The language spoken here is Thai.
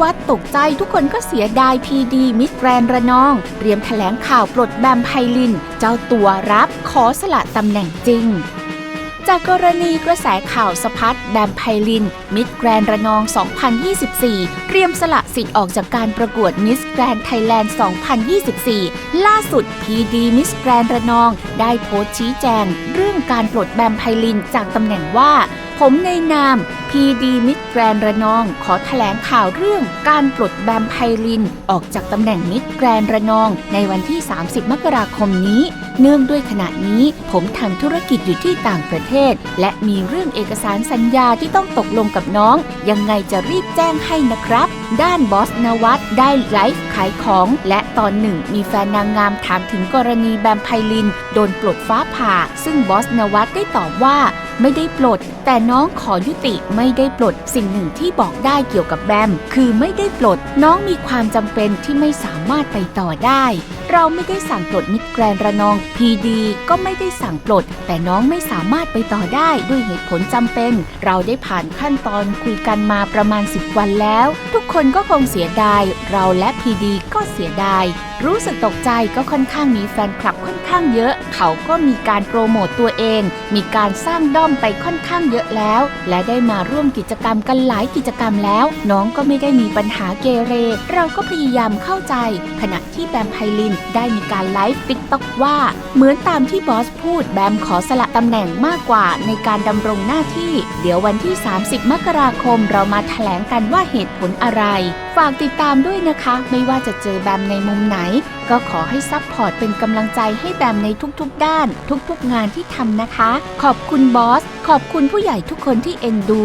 วัตตกใจทุกคนก็เสียดายพีดีมิสแกรนระนอง เตรียมแถลงข่าวปลดแบมไพลิน เจ้าตัวรับขอสละตำแหน่งจริงจากกรณีกระแสข่าวสะพัดแบมไพลิน มิสแกรนระนอง 2024 เตรียมสละสิทธิ์ออกจากการประกวดมิสแกรนไทยแลนด์ 2024 ล่าสุดพีดีมิสแกรนระนอง ได้โพสต์ชี้แจง เรื่องการปลดแบมไพลินจากตำแหน่งว่า ผมในนาม PD มิตรแกรนระนองขอแถลงข่าวเรื่องการปลดแบมไพลิน ออกจากตำแหน่งมิตรแกรนระนอง ในวันที่ 30 มกราคมนี้ เนื่องด้วยขณะนี้ผมทำธุรกิจอยู่ที่ต่างประเทศ และมีเรื่องเอกสารสัญญาที่ต้องตกลงกับน้อง ยังไงจะรีบแจ้งให้นะครับ ด้านบอสนวัตได้ไลฟ์ขายของ และตอนหนึ่งมีแฟนนางงามถามถึงกรณีแบมไพลิน โดนปลดฟ้าผ่า ซึ่งบอสนวัตได้ตอบว่า ไม่ได้ปลด แต่น้องขอยุติไม่ได้ปลด สิ่งหนึ่งที่บอกได้เกี่ยวกับแบม คือไม่ได้ปลด น้องมีความจำเป็นที่ไม่สามารถไปต่อได้ เราไม่ได้สั่งปลดมิตรแกรนระนองพีดีก็ไม่ได้สั่งปลด แต่น้องไม่สามารถไปต่อได้ด้วยเหตุผลจำเป็น เราได้ผ่านขั้นตอนคุยกันมาประมาณ 10 วันแล้ว ทุกคนก็คงเสียดาย เราและพีดีก็เสียดายรู้สึกตกใจก็ค่อนข้างมีแฟนคลับค่อนข้างเยอะ เขาก็มีการโปรโมตตัวเอง มีการสร้างด้อมไปค่อนข้างเยอะแล้ว และได้มาร่วมกิจกรรมกันหลายกิจกรรมแล้ว น้องก็ไม่ได้มีปัญหาเกเร เราก็พยายามเข้าใจ ขณะที่แบมไพลินได้มีการไลฟ์ติ๊กต็อกว่า เหมือนตามที่บอสพูดแบมขอสละตำแหน่งมากกว่าในการดำรงหน้าที่ เดี๋ยววันที่ 30 มกราคมเรามาแถลงกันว่าเหตุผลอะไร ฝากติดตามด้วยนะคะ ไม่ว่าจะเจอแบมในมุมไหน ก็ขอให้ซัพพอร์ตเป็นกำลังใจให้แบมในทุกๆ ด้าน ทุกๆงานที่ทำนะคะ ขอบคุณบอส ขอบคุณผู้ใหญ่ทุกคนที่เอ็นดู